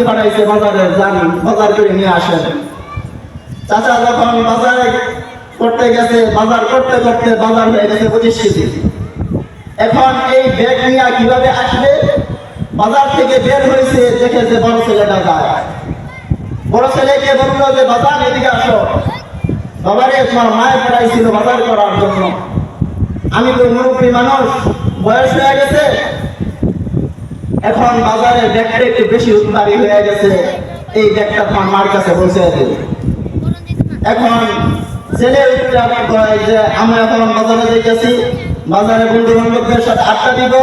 চাষি পাঠাইছে বাজারে যান বাজার করে নিয়ে আসেন চাচা, যখন বাজারে করতে গেছে, বাজার করতে করতে বাজার হয়ে গেছে পঁচিশ কেজি। এখন এই ব্যাগ নিয়ে কীভাবে আসবে? বাজার থেকে বের হয়েছে, দেখে যে বড় ছেলেটা যায়। বড় ছেলেকে বলল যে, বাজার, এদিকে আসো। বাবারে, তোমার মায়ের পাঠাইছিল বাজার করার জন্য। আমি তো মুরব্বী মানুষ, বয়স হয়ে গেছে এখন বাজারে ব্যাগটা একটু বেশি উৎপাদী হয়ে গেছে। এই ব্যাগটা তোমার মার কাছে পৌঁছে দেবে। এখন ছেলে যে আমি এখন বাজারে যাইতেছি। বাজারে বন্ধু বান্ধবদের সাথে আড্ডা দিব।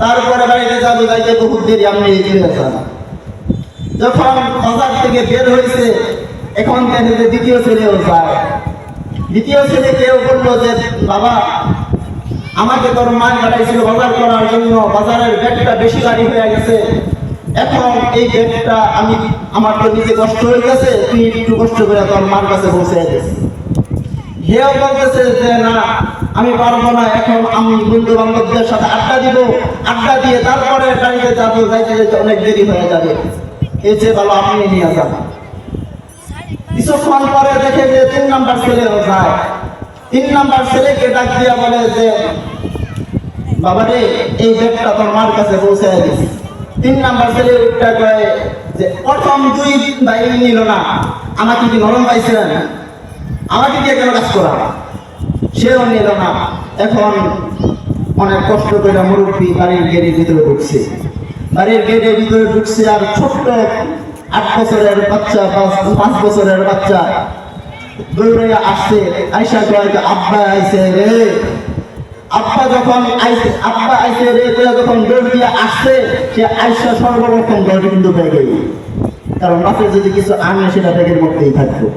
তারপরে বাড়িতে যাব, যাইতে বহুত দেরি আমি যান। যখন বাজার থেকে বের হয়েছে এখন দেখে যে দ্বিতীয় ছেলেও যায়। দ্বিতীয় ছেলে কেউ বলল যে, বাবা আমাকে তোর মা পাঠাইছিল বাজার করার জন্য। বাজারের ব্যাগটা বেশি গাড়ি হয়ে গেছে। এখন এই ব্যাগটা আমি আমার তো নিজে কষ্ট হয়ে গেছে তুই একটু কষ্ট করে তোর মার কাছে পৌঁছে দিস হেও বলতেছে যে, না, আমি পারব না, এখন আমি বন্ধু বান্ধবদের সাথে আড্ডা দিব। আড্ডা দিয়ে তারপরে গাড়িতে যাব যাইতে যাইতে অনেক দেরি হয়ে যাবে। এই যে ভালো, আপনি নিয়ে যান। কিছুক্ষণ পরে দেখে যে তিন নাম্বার ছেলেও যায়। তিন নাম্বার ছেলেকে ডাক দিয়া বলে যে বাবারে এই ব্যাগটা তোর মার কাছে পৌঁছে দিস তিন নাম্বার ছেলে উঠটা কয়ে যে, প্রথম দুই ভাই নিল না। আমাকে কি নরম পাইছিলেন? আমাকে দিয়ে কেন কাজ করা? সেও নিল না। এখন অনেক কষ্ট করে মুরব্বী বাড়ির গেটের ভিতরে ঢুকছে। বাড়ির গেটের ভিতরে ঢুকছে আর ছোট্ট আট বছরের বাচ্চা পাঁচ বছরের বাচ্চা। কারণ যদি কিছু আনে, সেটা ব্যাগের মধ্যেই থাকতো।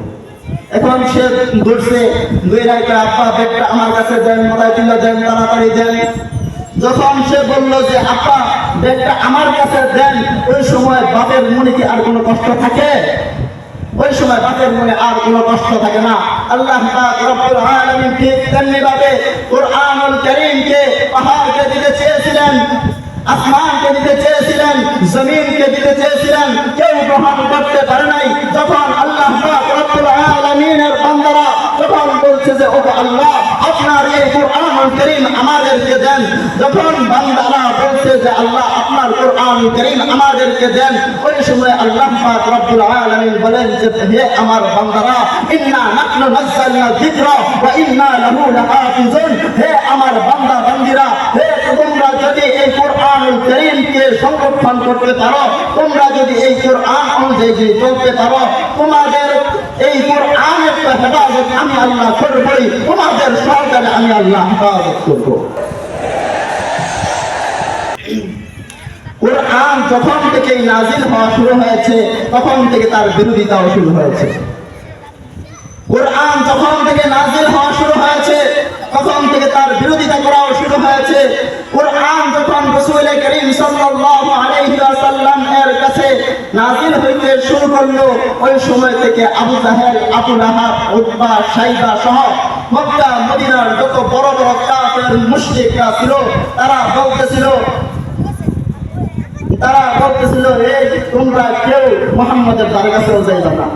এখন সে দৌড়ছে, দুই আব্বা, ব্যাগটা আমার কাছে দেন দেন, তাড়াতাড়ি দেন। যখন সে বলল যে আপা ব্যাগটা আমার কাছে দেন, ওই সময় বাপের মনে কি আর কোনো কষ্ট থাকে? ওই সময় বাপের মনে আর কোনো কষ্ট থাকে না। আল্লাহ পাক রব্বুল আলামিন ঠিক পাহাড়কে দিতে চেয়েছিলেন, আসমানকে দিতে চেয়েছিলেন, জমিনকে দিতে চেয়েছিলেন। কেউ গ্রহণ করতে পারে নাই। যখন আল্লাহ পাক রব্বুল আলামিনের যে ও আল্লাহ আপনার এই কোরআনুল কারীম আমাদেরকে দেন যখন বান্দারা বলছে যে আল্লাহ আপনার কোরআনুল কারীম আমাদেরকে দেন ওই সময় আল্লাহ পাক রব্বুল আলামিন বলেন যে হে আমার বান্দারা ইন্না নাহনু নাযালনা যিকরা ওয়া ইন্না লাহু লাহাফিজুন হে আমার বান্দা বান্দিরা হে তোমরা যদি এই কোরআনুল কারীমকে সংরক্ষণ করতে পারো তোমরা যদি এই কোরআন অনুযায়ী যদি চলতে পারো তোমাদের এই কোরআনের হেফাজত আমি আল্লাহ করবই তোমাদের সরকারে আমি আল্লাহ হেফাজত করব। কোরআন যখন থেকে নাজিল হওয়া শুরু হয়েছে, তখন থেকে তার বিরোধিতাও শুরু হয়েছে। কোরআন যখন থেকে নাজিল হওয়া শুরু হয়েছে, তখন থেকে তার বিরোধিতা করাও শুরু হয়েছে। কোরআন যখন রসুল করল ওই সময় থেকে আবু জাহেল, আবু লাহাব, উতবা, সাইবা সহ মক্কা, মদিনার যত বড় বড় কাফের, মুশরিকরা ছিল, তারা বলতেছিল তারা বলতেছিল এই তোমরা কেউ মোহাম্মদের তার কাছেও যাইবে না।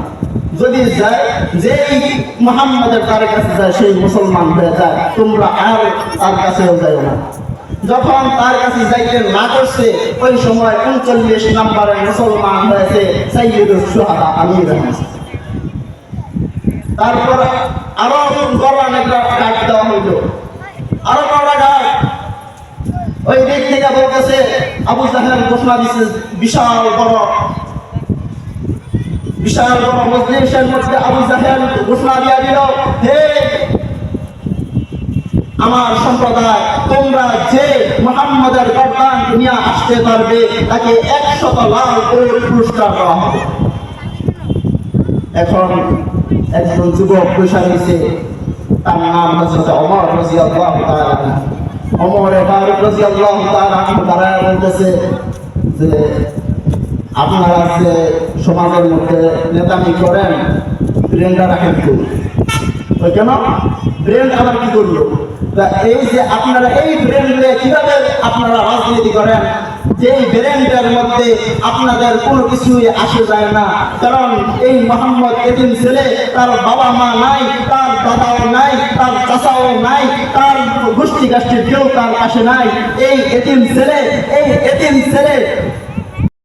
যদি যায় যে মোহাম্মদের তার কাছে যায়, সেই মুসলমান হয়ে যায়, তোমরা আর তার কাছেও যাই না। যখন তার কাছে যাইতে না করছে ওই সময় উনচল্লিশ নম্বরের মুসলমান হয়েছে সাইয়দুল সুহাদা আমির আহমদ তারপর আরও গরম একটা ডাক দেওয়া হইল। আরও বড় ডাক। ওই দিক থেকে বলতেছে, আবু জাহেল ঘোষণা দিচ্ছে বিশাল বড় বিশাল বড় মজলিসের মধ্যে আবু জাহেল ঘোষণা দিয়া দিল, হে আমার সম্প্রদায়, তোমরা যে মোহাম্মদের গর্দান নিয়ে আসতে পারবে, তাকে একশত লাল করে পুরস্কার দেওয়া হবে। এখন একজন যুবক বৈশা নিছে তার নাম হচ্ছে অমর রাদিয়াল্লাহু তাআলা অমর রাদিয়াল্লাহু তাআলা আনহু দাঁড়ায় বলতেছে যে, আপনারা যে সমাজের মধ্যে নেতামি করেন, ব্রেনটা রাখেন কেন? ব্রেন আবার কি করল? এই যে আপনারা এই ব্রেন নিয়ে কীভাবে আপনারা রাজনীতি করেন যে ব্রেনটার মধ্যে আপনাদের কোনো কিছুই আসে যায় না। কারণ এই মোহাম্মদ এদিন ছেলে, তার বাবা মা নাই, তার দাদাও নাই, তার চাচাও নাই, তার গোষ্ঠী গাষ্ঠীর কেউ তার পাশে নাই। এই এতিম ছেলে, এই এতিম ছেলে